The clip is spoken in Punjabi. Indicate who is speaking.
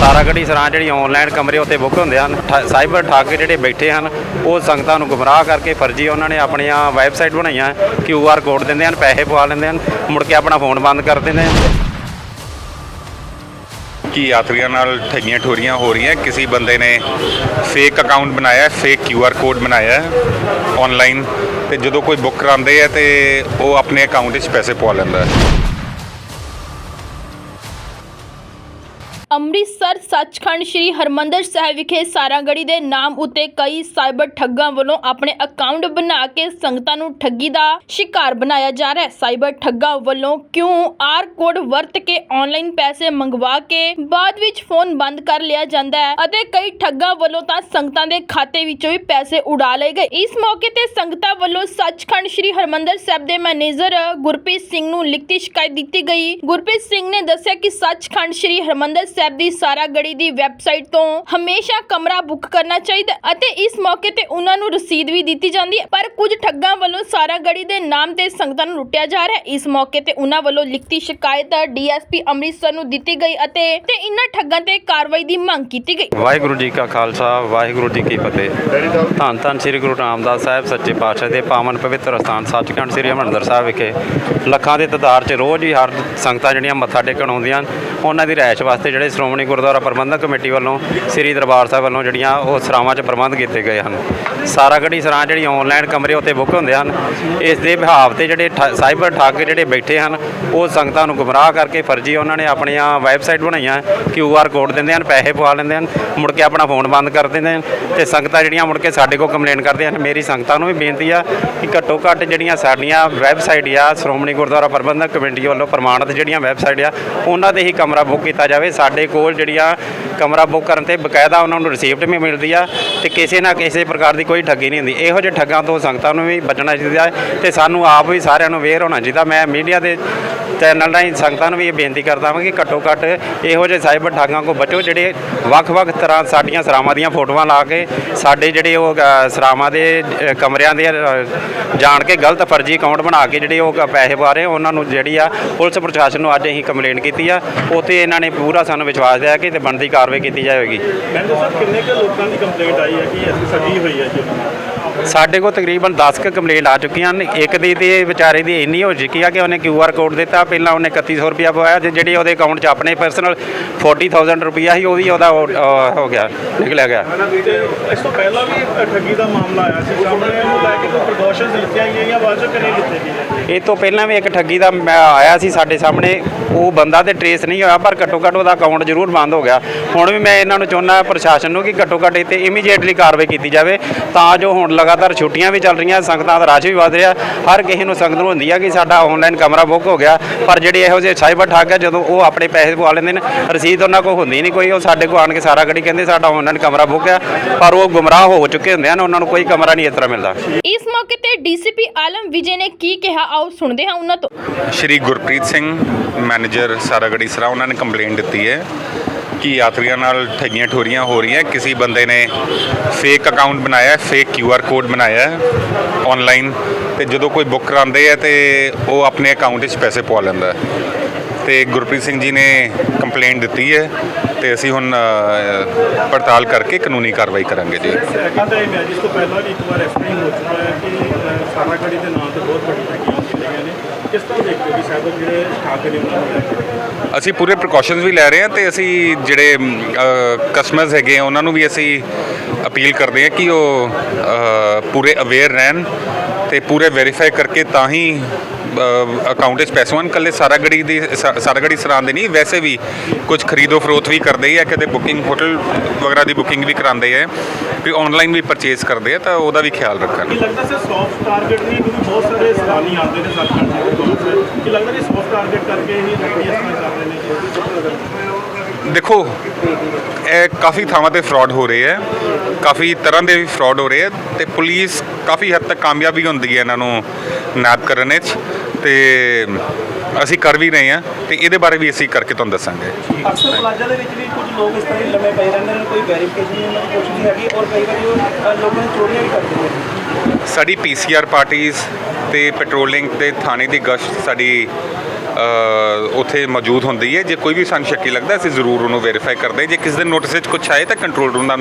Speaker 1: ਸਾਰਾਗੜੀ ਸਰਾਂ ਜਿਹੜੀ ਆਨਲਾਈਨ ਕਮਰੇ ਉੱਤੇ ਬੁੱਕ ਹੁੰਦੇ ਹਨ, ਠ- ਸਾਈਬਰ ਠੱਗ ਜਿਹੜੇ ਬੈਠੇ ਹਨ, ਉਹ ਸੰਗਤਾਂ ਨੂੰ ਗੁੰਮਰਾਹ ਕਰਕੇ ਫਰਜ਼ੀ ਉਹਨਾਂ ਨੇ ਆਪਣੀਆਂ ਵੈਬਸਾਈਟ ਬਣਾਈਆਂ ਕਿਊ ਆਰ ਕੋਡ ਦਿੰਦੇ ਹਨ, ਪੈਸੇ ਪਵਾ ਲੈਂਦੇ ਹਨ, ਮੁੜ ਕੇ ਆਪਣਾ ਫੋਨ ਬੰਦ ਕਰ ਦਿੰਦੇ ਹਨ।
Speaker 2: ਕਿ ਯਾਤਰੀਆਂ ਨਾਲ ਠੱਗੀਆਂ ਠੋਰੀਆਂ ਹੋ ਰਹੀਆਂ? ਕਿਸੇ ਬੰਦੇ ਨੇ ਫੇਕ ਅਕਾਊਂਟ ਬਣਾਇਆ ਫੇਕ ਕਿਊ ਆਰ ਕੋਡ ਬਣਾਇਆ ਹੈ ਆਨਲਾਈਨ ਤੇ ਜਦੋਂ ਕੋਈ ਬੁੱਕ ਕਰਾਉਂਦੇ ਆ ਤੇ ਉਹ ਆਪਣੇ ਅਕਾਊਂਟ 'ਚ ਪੈਸੇ ਪਵਾ ਲੈਂਦਾ ਹੈ।
Speaker 3: ਅੰਮ੍ਰਿਤਸਰ ਸੱਚਖੰਡ ਸ੍ਰੀ ਹਰਮੰਦਰ ਸਾਹਿਬ ਵਿਖੇ ਸਾਰਾਗੜੀ ਦੇ ਨਾਮ ਉਤੇ ਕਈ ਸਾਈਬਰ ਠੱਗਾਂ ਵੱਲੋਂ ਆਪਣੇ ਅਕਾਊਂਟ ਬਣਾ ਕੇ ਸੰਗਤਾਂ ਨੂੰ ਠੱਗੀ ਦਾ ਸ਼ਿਕਾਰ ਬਣਾਇਆ ਜਾ ਰਿਹਾ ਹੈ। ਸਾਈਬਰ ਠੱਗਾਂ ਵੱਲੋਂ ਕਿਉਂ ਆਰ ਕੋਡ ਵਰਤ ਕੇ ਆਨਲਾਈਨ ਪੈਸੇ ਮੰਗਵਾ ਕੇ ਬਾਅਦ ਵਿੱਚ ਫੋਨ ਬੰਦ ਕਰ ਲਿਆ ਜਾਂਦਾ ਹੈ ਅਤੇ ਕਈ ਠੱਗਾਂ ਵੱਲੋਂ ਤਾਂ ਸੰਗਤਾਂ ਦੇ ਖਾਤੇ ਵਿੱਚੋਂ ਵੀ ਪੈਸੇ ਉਡਾ ਲਏ ਗਏ। ਇਸ ਮੌਕੇ ਤੇ ਸੰਗਤਾਂ ਵੱਲੋਂ ਸੱਚਖੰਡ ਸ੍ਰੀ ਹਰਮੰਦਰ ਸਾਹਿਬ ਦੇ ਮੈਨੇਜਰ ਗੁਰਪ੍ਰੀਤ ਸਿੰਘ ਨੂੰ ਲਿਖਤੀ ਸ਼ਿਕਾਇਤ ਦਿੱਤੀ ਗਈ। ਗੁਰਪ੍ਰੀਤ ਸਿੰਘ ਨੇ ਦੱਸਿਆ ਕਿ ਸੱਚਖੰਡ ਸ੍ਰੀ ਹਰਮੰਦਰ ਸਾਹਿਬ ਦੀ ਸਾਰਾਗੜੀ ਦੀ ਵੈਬਸਾਈਟ ਤੋਂ ਹਮੇਸ਼ਾ ਕਮਰਾ ਬੁੱਕ ਕਰਨਾ ਚਾਹੀਦਾ ਅਤੇ ਇਸ ਮੌਕੇ ਤੇ ਉਹਨਾਂ ਨੂੰ ਰਸੀਦ ਵੀ ਦਿੱਤੀ ਜਾਂਦੀ ਹੈ। ਪਰ ਕੁਝ ਠੱਗਾਂ ਵੱਲੋਂ ਸਾਰਾਗੜੀ ਦੇ ਨਾਮ ਤੇ ਸੰਗਤਾਂ ਨੂੰ ਲੁੱਟਿਆ ਜਾ ਰਿਹਾ ਹੈ। ਇਸ ਮੌਕੇ ਤੇ ਉਹਨਾਂ ਵੱਲੋਂ ਲਿਖਤੀ ਸ਼ਿਕਾਇਤ ਡੀਐਸਪੀ ਅੰਮ੍ਰਿਤਸਰ ਨੂੰ ਦਿੱਤੀ ਗਈ ਅਤੇ ਤੇ ਇਹਨਾਂ ਠੱਗਾਂ ਤੇ ਕਾਰਵਾਈ ਦੀ ਮੰਗ ਕੀਤੀ ਗਈ।
Speaker 1: ਵਾਹਿਗੁਰੂ ਜੀ ਕਾ ਖਾਲਸਾ, ਵਾਹਿਗੁਰੂ ਜੀ ਕੀ ਫਤਿਹ। ਧੰਨ ਧੰਨ ਸ੍ਰੀ ਗੁਰੂ ਰਾਮਦਾਸ ਸਾਹਿਬ, ਸੱਚੇ ਪਾਤਸ਼ਾਹ ਦੇ ਪਾਵਨ ਪਵਿੱਤਰ ਸਥਾਨ ਸੱਚਖੰਡ ਸ੍ਰੀ ਹਰਿਮੰਦਰ ਸਾਹਿਬ ਵਿਖੇ। ਲੱਖਾਂ ਦੇ ਤਦਾਰ 'ਚ ਰੋਜ਼ ਹੀ ਹਰ ਸੰਗਤਾਂ ਜਿਹੜੀਆਂ ਮੱਥਾ ਟੇਕਣ ਆਉਂਦੀਆਂ ਉਹਨਾਂ ਦੀ ਰਿਹਾਇਸ਼ ਵਾਸਤੇ ਜਿਹੜੇ ਸ਼੍ਰੋਮਣੀ ਗੁਰਦੁਆਰਾ ਪ੍ਰਬੰਧਕ ਕਮੇਟੀ ਵੱਲੋਂ ਸ੍ਰੀ ਦਰਬਾਰ ਸਾਹਿਬ ਵੱਲੋਂ ਜਿਹੜੀਆਂ ਉਹ ਸਰਾਵਾਂ 'ਚ ਪ੍ਰਬੰਧ ਕੀਤੇ ਗਏ ਹਨ। ਸਾਰਾ ਸਾਰਾਗੜੀ ਸਰਾਂ ਜਿਹੜੀ ਆਨਲਾਈਨ ਕਮਰੇ ਉੱਤੇ ਬੁੱਕ ਹੁੰਦੇ ਹਨ। ਇਸ ਦੇ ਵਿਹਾਵ ਤੇ ਜਿਹੜੇ ਠ- ਸਾਈਬਰ ਠੱਗ ਜਿਹੜੇ ਬੈਠੇ ਹਨ, ਉਹ ਸੰਗਤਾਂ ਨੂੰ ਗੁੰਮਰਾਹ ਕਰਕੇ ਫਰਜ਼ੀ ਉਹਨਾਂ ਨੇ ਆਪਣੀਆਂ ਵੈਬਸਾਈਟ ਬਣਾਈਆਂ ਕਿਊ ਆਰ ਕੋਡ ਦਿੰਦੇ ਹਨ, ਪੈਸੇ ਪਵਾ ਲੈਂਦੇ ਹਨ, ਮੁੜ ਕੇ ਆਪਣਾ ਫੋਨ ਬੰਦ ਕਰ ਦਿੰਦੇ ਹਨ ਤੇ ਸੰਗਤਾਂ ਜਿਹੜੀਆਂ ਮੁੜ ਕੇ ਸਾਡੇ ਕੋਲ ਕੰਪਲੇਂਟ ਕਰਦੇ ਹਨ। ਮੇਰੀ ਸੰਗਤਾਂ ਨੂੰ ਵੀ ਬੇਨਤੀ ਆ ਕਿ ਘੱਟੋ ਘੱਟ ਜਿਹੜੀਆਂ ਸਾਡੀਆਂ ਵੈਬਸਾਈਟ ਆ, ਸ਼੍ਰੋਮਣੀ ਗੁਰਦੁਆਰਾ ਪ੍ਰਬੰਧਕ ਕਮੇਟੀ ਵੱਲੋਂ ਪ੍ਰਮਾਣਿਤ ਜਿਹੜੀਆਂ ਵੈਬਸਾਈਟ ਆ, ਉਹਨਾਂ ਤੇ ਹੀ ਕਮਰਾ ਬੁੱਕ ਕੀਤਾ ਜਾਵੇ। ਸਾਡੇ ਕੋਲ ਜਿਹੜੀਆਂ ਕਮਰਾ ਬੁੱਕ ਕਰਨ ਤੇ ਬਕਾਇਦਾ ਉਹਨਾਂ ਨੂੰ ਰਿਸੀਪਟ ਵੀ ਮਿਲਦੀ ਆ ਤੇ ਕਿਸੇ ਨਾ ਕਿਸੇ ਪ੍ਰਕਾਰ ਦੀ ਕੋਈ ਠੱਗੀ ਨਹੀਂ ਹੁੰਦੀ। ਇਹੋ ਜਿਹੇ ਠੱਗਾਂ ਤੋਂ ਸੰਗਤਾਂ ਨੂੰ ਵੀ ਬਚਣਾ ਚਾਹੀਦਾ ਹੈ ਤੇ ਸਾਨੂੰ ਆਪ ਵੀ ਸਾਰਿਆਂ ਨੂੰ ਅਵੇਅਰ ਹੋਣਾ ਚਾਹੀਦਾ। ਮੈਂ ਮੀਡੀਆ ਦੇ ਚੈਨਲ ਰਾਹੀਂ ਸੰਗਤਾਂ ਨੂੰ ਵੀ ਇਹ ਬੇਨਤੀ ਕਰਦਾ ਹਾਂ ਕਿ ਘੱਟੋ ਘੱਟ ਇਹੋ ਜਿਹੇ ਸਾਈਬਰ ਠੱਗਾਂ ਕੋ ਬਚੋ, ਜਿਹੜੇ ਵੱਖ-ਵੱਖ ਤਰ੍ਹਾਂ ਸਾਡੀਆਂ ਸਰਾਵਾਂ ਦੀਆਂ ਫੋਟੋਆਂ ਲਾ ਕੇ ਸਾਡੇ ਜਿਹੜੇ ਉਹ ਸਰਾਵਾਂ ਦੇ ਕਮਰਿਆਂ ਦੇ ਜਾਣ ਕੇ ਗਲਤ ਫਰਜ਼ੀ ਅਕਾਊਂਟ ਬਣਾ ਕੇ ਜਿਹੜੇ ਉਹ ਕ- ਪੈਸੇ ਪਾ ਰਹੇ ਉਹਨਾਂ ਨੂੰ ਜਿਹੜੀ ਆ ਪੁਲਿਸ ਪ੍ਰਸ਼ਾਸਨ ਨੂੰ ਅੱਜ ਅਸੀਂ ਕੰਪਲੇਂਟ ਕੀਤੀ ਆ। ਉਤੇ ਇਹਨਾਂ ਨੇ ਪੂਰਾ ਸਾਨੂੰ ਵਿਸ਼ਵਾਸ ਦਿਆ ਕਿ ਤੇ ਬਣਦੀ ਕਾਰਵਾਈ ਕੀਤੀ ਜਾਵੇਗੀ।
Speaker 4: ਮੈਨੂੰ ਸਰ, ਕਿੰਨੇ ਕੁ ਲੋਕਾਂ ਦੀ ਕੰਪਲੇਂਟ ਆਈ ਹੈ ਕਿ ਅਸੀਂ ਸੱਜੀ ਹੋਈ ਹੈ ਜੀ?
Speaker 1: ਸਾਡੇ ਕੋਲ ਤਕਰੀਬਨ 10 ਕੁ ਕੰਪਲੇਂਟ ਆ ਚੁੱਕੀਆਂ ਨੇ ਇੱਕ ਦੀ ਤੇ ਵਿਚਾਰੇ ਦੀ ਇੰਨੀ ਹੋ ਚੁੱਕੀ ਆ ਕਿ ਉਹਨੇ ਕਿਊ ਆਰ ਕੋਡ ਦਿੱਤਾ। ਪਹਿਲਾਂ ਉਹਨੇ 3100 ਰੁਪਇਆ ਪਵਾਇਆ। ਤੇ ਜਿਹੜੀ ਉਹਦੇ ਅਕਾਊਂਟ 'ਚ ਆਪਣੇ ਪਰਸਨਲ 40000 ਰੁਪਇਆ ਸੀ ਉਹ ਵੀ ਉਹਦਾ ਹੋ ਗਿਆ ਨਿਕਲਿਆ ਗਿਆ।
Speaker 4: ਤੇ ਇਸ ਤੋਂ ਪਹਿਲਾਂ ਵੀ ਠੱਗੀ ਦਾ ਮਾਮਲਾ ਆਇਆ ਸੀ। ਸਾਹਮਣੇ ਇਹਨੂੰ ਲੈ ਕੇ ਕੋਈ ਪ੍ਰੀਕਾਸ਼ਨਸ ਲਿੱਤੀਆਂ ਗਈਆਂ ਬਾਅਦ ਚੋਂ ਕਿੰਨੇ ਲਿੱਤੇ ਗਏ?
Speaker 1: ਇਹ ਤੋਂ ਪਹਿਲਾਂ ਵੀ ਇੱਕ ਠੱਗੀ ਦਾ ਆਇਆ ਸੀ ਸਾਡੇ ਸਾਹਮਣੇ। ਉਹ ਬੰਦਾ ਤੇ ਟਰੇਸ ਨਹੀਂ ਹੋਇਆ ਪਰ ਘੱਟੋ ਘੱਟ ਉਹਦਾ ਅਕਾਊਂਟ ਜ਼ਰੂਰ ਬੰਦ ਹੋ ਗਿਆ। ਹੁਣ ਵੀ ਮੈਂ ਇਹਨਾਂ ਨੂੰ ਚਾਹੁੰਦਾ ਪ੍ਰਸ਼ਾਸਨ ਨੂੰ ਕਿ ਘੱਟੋ ਘੱਟ ਇੱਥੇ ਇਮੀਡੀਏਟਲੀ ਕਾਰਵਾਈ ਕੀਤੀ ਜਾਵੇ। ਤਾਂ ਜੋ ਹੁਣ ਲਗਾਤਾਰ ਛੁੱਟੀਆਂ ਵੀ ਚੱਲ ਰਹੀਆਂ ਸੰਗਤਾਂ ਦਾ ਰਸ਼ ਵੀ ਵਧ ਰਿਹਾ। ਹਰ ਕਿਸੇ ਨੂੰ ਸੰਗਤ ਨੂੰ ਹੁੰਦੀ ਆ ਕਿ ਸਾਡਾ ਆਨਲਾਈਨ ਕਮਰਾ ਬੁੱਕ ਹੋ ਗਿਆ। ਪਰ ਜਿਹੜੇ ਇਹੋ ਜਿਹੇ ਸਾਈਬਰ ਠੱਗ ਆ ਜਦੋਂ ਉਹ ਆਪਣੇ ਪੈਸੇ ਪਵਾ ਲੈਂਦੇ ਨੇ ਰਸੀਦ ਉਹਨਾਂ ਕੋਲ ਹੁੰਦੀ ਨਹੀਂ ਕੋਈ ਉਹ ਸਾਡੇ ਕੋਲ ਆਣ ਕੇ ਸਾਰਾ ਗੜੀ ਕਹਿੰਦੇ ਸਾਡਾ ਆਨਲਾਈਨ ਕਮਰਾ ਬੁੱਕ ਆ ਪਰ ਉਹ ਗੁੰਮਰਾਹ ਹੋ ਚੁੱਕੇ ਹੁੰਦੇ ਹਨ ਉਹਨਾਂ ਨੂੰ ਕੋਈ ਕਮਰਾ ਨਹੀਂ ਇਸ ਤਰ੍ਹਾਂ ਮਿਲਦਾ।
Speaker 3: ਇਸ ਮੌਕੇ ਤੇ ਡੀਸੀਪੀ ਆਲਮ ਵਿਜੇ ਨੇ ਕੀ ਕਿਹਾ ਆਓ ਸੁਣਦੇ ਹਾਂ ਉਹਨਾਂ ਤੋਂ।
Speaker 2: ਸ਼੍ਰੀ ਗੁਰਪ੍ਰੀਤ ਸਿੰਘ ਮੈਨੇਜਰ ਸਾਰਾਗੜੀ ਸਰਾ ਉਹਨਾਂ ਨੇ ਕੰਪਲੇਂਟ ਦਿੱਤੀ ਹੈ। ਕਿ ਯਾਤਰੀਆਂ ਨਾਲ ਠੱਗੀਆਂ ਠੋਰੀਆਂ ਹੋ ਰਹੀਆਂ, ਕਿਸੇ ਬੰਦੇ ਨੇ ਫੇਕ ਅਕਾਊਂਟ ਬਣਾਇਆ ਫੇਕ ਕਿਊ ਆਰ ਕੋਡ ਬਣਾਇਆ ਹੈ ਆਨਲਾਈਨ ਤੇ ਜਦੋਂ ਕੋਈ ਬੁੱਕ ਕਰਾਉਂਦੇ ਆ ਤੇ ਉਹ ਆਪਣੇ ਅਕਾਊਂਟ 'ਚ ਪੈਸੇ ਪਵਾ ਲੈਂਦਾ। ਹੈ ਤੇ ਗੁਰਪ੍ਰੀਤ ਸਿੰਘ ਜੀ ਨੇ ਕੰਪਲੇਂਟ ਦਿੱਤੀ ਹੈ ਤੇ ਅਸੀਂ ਹੁਣ ਪੜਤਾਲ ਕਰਕੇ ਕਾਨੂੰਨੀ ਕਾਰਵਾਈ ਕਰਾਂਗੇ ਜੀ।
Speaker 4: ਜਿਸ ਤੋਂ ਪਹਿਲਾਂ ਵੀ ਇੱਕ ਵਾਰ ਐਕਸਪਲੇਨ ਹੋ ਚੁੱਕਾ ਹੈ ਕਿ ਸਾਰਾਗੜੀ ਦੇ ਨਾਂ ਤੇ ਬਹੁਤ ਵੱਡੀ ਠੱਗੀਆਂ ਹੁੰਦੀਆਂ ਨੇ। ਕਿਸ ਤਰ੍ਹਾਂ ਦੇਖਦੇ ਹੋ ਕਿ ਸਾਈਬਰ ਜਿਹੜੇ ਠੱਗ ਨੇ ਉਹਨਾਂ ਨੂੰ ਲੈ ਕੇ?
Speaker 2: ਅਸੀਂ ਪੂਰੇ ਪ੍ਰੀਕਾਸ਼ਨਸ ਵੀ ਲੈ ਰਹੇ ਹਾਂ ਤੇ ਅਸੀਂ ਜਿਹੜੇ ਕਸਟਮਰਸ ਹੈਗੇ ਆ ਉਹਨਾਂ ਨੂੰ ਵੀ ਅਸੀਂ ਅਪੀਲ ਕਰਦੇ ਹਾਂ ਕਿ ਉਹ ਪੂਰੇ ਅਵੇਅਰ ਰਹਿਣ ਤੇ ਪੂਰੇ ਵੈਰੀਫਾਈ ਕਰਕੇ ਤਾਂ ਹੀ ਅਕਾਊਂਟ ਵਿੱਚ ਪੈਸੇ ਕੱਲੇ ਸਾਰਾਗੜੀ ਦੀ ਸਾ- ਸਾਰਾਗੜੀ ਸਰਾਂ ਦੇ ਨਹੀਂ ਵੈਸੇ ਵੀ ਕੁਝ ਖਰੀਦੋ ਫਰੋਖਤ ਵੀ ਕਰਦੇ ਆ ਕਦੇ ਬੁਕਿੰਗ ਹੋਟਲ ਵਗੈਰਾ ਦੀ ਬੁਕਿੰਗ ਵੀ ਕਰਾਉਂਦੇ ਆ ਵੀ ਆਨਲਾਈਨ ਵੀ ਪਰਚੇਸ ਕਰਦੇ ਆ ਤਾਂ ਉਹਦਾ ਵੀ ਖਿਆਲ ਰੱਖਣ।
Speaker 4: ਲੱਗਦਾ ਸਰ ਸੌਫਟ ਟਾਰਗੇਟ ਨਹੀਂ ਕਿਉਂਕਿ ਬਹੁਤ ਸਾਰੇ ਸਵਾਲੀ ਆਉਂਦੇ ਨੇ ਦੇ ਕੋਲ ਕੀ ਲੱਗਦਾ ਕਿ ਸੌਫਟ ਟਾਰਗੇਟ ਕਰਕੇ ਹੀ ਠੱਗੀ ਇਸ ਤਰ੍ਹਾਂ ਕਰ ਰਹੇ ਨੇ
Speaker 2: ਦੇਖੋ ਇਹ ਕਾਫੀ ਥਾਵਾਂ ਤੇ ਫਰਾਡ ਹੋ ਰਹੇ ਹੈ। ਕਾਫੀ ਤਰ੍ਹਾਂ ਦੇ ਵੀ ਫਰਾਡ ਹੋ ਰਹੇ ਹੈ ਤੇ ਪੁਲਿਸ ਕਾਫੀ ਹੱਦ ਤੱਕ ਕਾਮਯਾਬੀ ਹੁੰਦੀ ਹੈ ਇਹਨਾਂ ਨੂੰ ਨਾਬ ਕਰਨ ਵਿੱਚ ਤੇ ਅਸੀਂ ਕਰ ਵੀ ਰਹੇ ਹਾਂ ਤੇ ਇਹਦੇ ਬਾਰੇ ਵੀ ਅਸੀਂ ਕਰਕੇ ਤੁਹਾਨੂੰ ਦੱਸਾਂਗੇ।
Speaker 5: ਅਕਸਰ ਪਲਾਜ਼ਾ ਦੇ ਵਿੱਚ ਵੀ ਕੁਝ ਲੋਕ ਇਸ ਤਰ੍ਹਾਂ ਹੀ ਲੰਮੇ ਪਏ ਰਹਿੰਦੇ ਨੇ ਕੋਈ ਵੈਰੀਫਿਕੇਸ਼ਨ ਨਹੀਂ ਉਹਨਾਂ ਦੀ ਕੁਛ ਨਹੀਂ ਹੈਗੀ ਔਰ ਕਈ ਵਾਰੀ ਉਹ ਅ, ਲੋਕਾਂ ਨੇ ਚੋਰੀਆਂ ਵੀ ਕਰ ਦਿੰਦੇ ਨੇ।
Speaker 2: ਸਾਡੀ ਪੀਸੀਆਰ ਪਾਰਟੀਆਂ ਤੇ ਪੈਟਰੋਲਿੰਗ ਤੇ ਥਾਣੇ ਦੀ ਗਸ਼ਤ ਸਾਡੀ ਉੱਥੇ ਮੌਜੂਦ ਹੁੰਦੀ ਹੈ। ਜੇ ਕੋਈ ਵੀ ਸਾਨੂੰ ਸ਼ੱਕੀ ਲੱਗਦਾ, ਅਸੀਂ ਜ਼ਰੂਰ ਉਹਨੂੰ ਵੈਰੀਫਾਈ ਕਰਦੇ ਜੇ ਕਿਸੇ ਦੇ ਨੋਟਿਸ ਵਿੱਚ ਕੁਝ ਆਏ ਤਾਂ ਕੰਟਰੋਲ ਰੂਮ ਦਾ